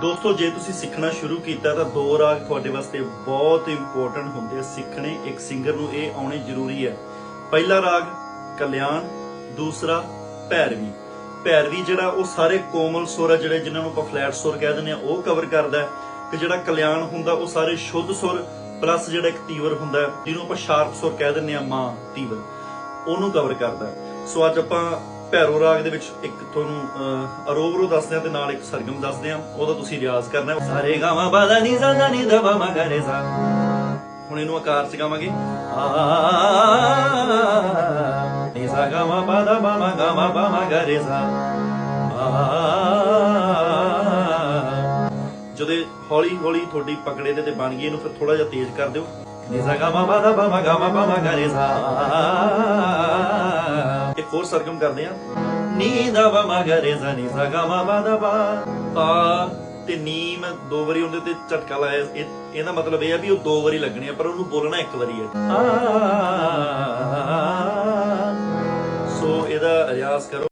ਦੋਸਤੋ, ਜੇ ਤੁਸੀਂ ਸਿੱਖਣਾ ਸ਼ੁਰੂ ਕੀਤਾ ਤਾਂ ਦੋ ਰਾਗ ਤੁਹਾਡੇ ਵਾਸਤੇ ਬਹੁਤ ਇੰਪੋਰਟੈਂਟ ਹੁੰਦੇ ਆ। ਸਿੱਖਣੇ ਇੱਕ ਸਿੰਗਰ ਨੂੰ ਇਹ ਆਉਣੇ ਜ਼ਰੂਰੀ ਹੈ ਪਹਿਲਾ ਰਾਗ, ਕਲਿਆਣ, ਦੂਸਰਾ, ਭੈਰਵੀ। ਭੈਰਵੀ ਜਿਹੜਾ, ਉਹ ਸਾਰੇ ਕੋਮਲ ਸੁਰ ਆ, ਜਿਹੜੇ ਜਿਨ੍ਹਾਂ ਨੂੰ ਆਪਾਂ ਫਲੈਟ ਸੁਰ ਕਹਿ ਦਿੰਦੇ ਆ, ਉਹ ਕਵਰ ਕਰਦਾ ਹੈ। ਤੇ ਜਿਹੜਾ ਕਲਿਆਣ ਹੁੰਦਾ, ਉਹ ਸਾਰੇ ਸ਼ੁੱਧ ਸੁਰ ਪਲੱਸ ਜਿਹੜਾ ਇੱਕ ਤੀਵਰ ਹੁੰਦਾ, ਜਿਹਨੂੰ ਆਪਾਂ ਸ਼ਾਰਪ ਸੁਰ ਕਹਿ ਦਿੰਦੇ ਆ, ਮਾਂ ਤੀਵਰ। ਉਹਨੂੰ ਕਵਰ ਕਰਦਾ ਸੋ ਅੱਜ ਆਪਾਂ ਭੈਰੋ ਰਾਗ ਦੇ ਵਿੱਚ ਇੱਕ ਤੁਹਾਨੂੰ ਅਹ, ਦੱਸਦੇ ਆ ਤੇ ਨਾਲ ਇੱਕ ਸਰਗਮ ਦੱਸਦੇ ਆ ਉਹਦਾ ਤੁਸੀਂ ਰਿਆਜ਼ ਕਰਨਾ ਹੈ। ਸਾਰੇ ਗਾਵਾਂ ਬਾਦਾ ਨੀ ਜ਼ਾ ਨੀ ਦਬਾ ਮ ਜ਼ਾ ਹੁਣ ਇਹਨੂੰ ਆਕਾਰ ਚ ਗਾਵਾਂਗੇ ਆ ਨੀ ਜ਼ਾ ਗਾਵਾਂ ਬਾਦਾ ਬਾ ਮ ਗਾ ਬਾ ਮ ਜ਼ਾ ਜਦੋਂ ਹੌਲੀ ਹੌਲੀ ਤੁਹਾਡੀ ਪਕੜੇ ਦੇ ਤੇ ਬਣ ਗਈ ਇਹਨੂੰ ਫਿਰ ਥੋੜਾ ਜਿਹਾ ਤੇਜ਼ ਕਰ ਦਿਓ। ਨੀ ਜ਼ਾ ਗਾ ਮ ਬਾ ਦਾ ਬਾ ਬਾ ਮ ਜ਼ਾ ਇੱਕ ਹੋਰ ਸਰਗਮ ਕਰਦੇ ਆ ਨੀ ਦਾ ਵਾ ਮ ਗ ਰੇ ਜ਼ ਨੀ ਜ਼ ਗ ਤਾ ਤੇ ਨੀਮ ਦੋ ਵਾਰੀ ਉਹਦੇ ਤੇ ਝਟਕਾ ਲਾਇਆ। ਇਹ ਇਹਦਾ ਮਤਲਬ ਇਹ ਆ ਵੀ ਉਹ ਦੋ ਵਾਰੀ ਲੱਗਣੇ ਆ, ਪਰ ਉਹਨੂੰ ਬੋਲਣਾ ਇੱਕ ਵਾਰੀ ਹੈ। ਆ। ਸੋ ਇਹਦਾ ਰਿਆਜ਼ ਕਰੋ।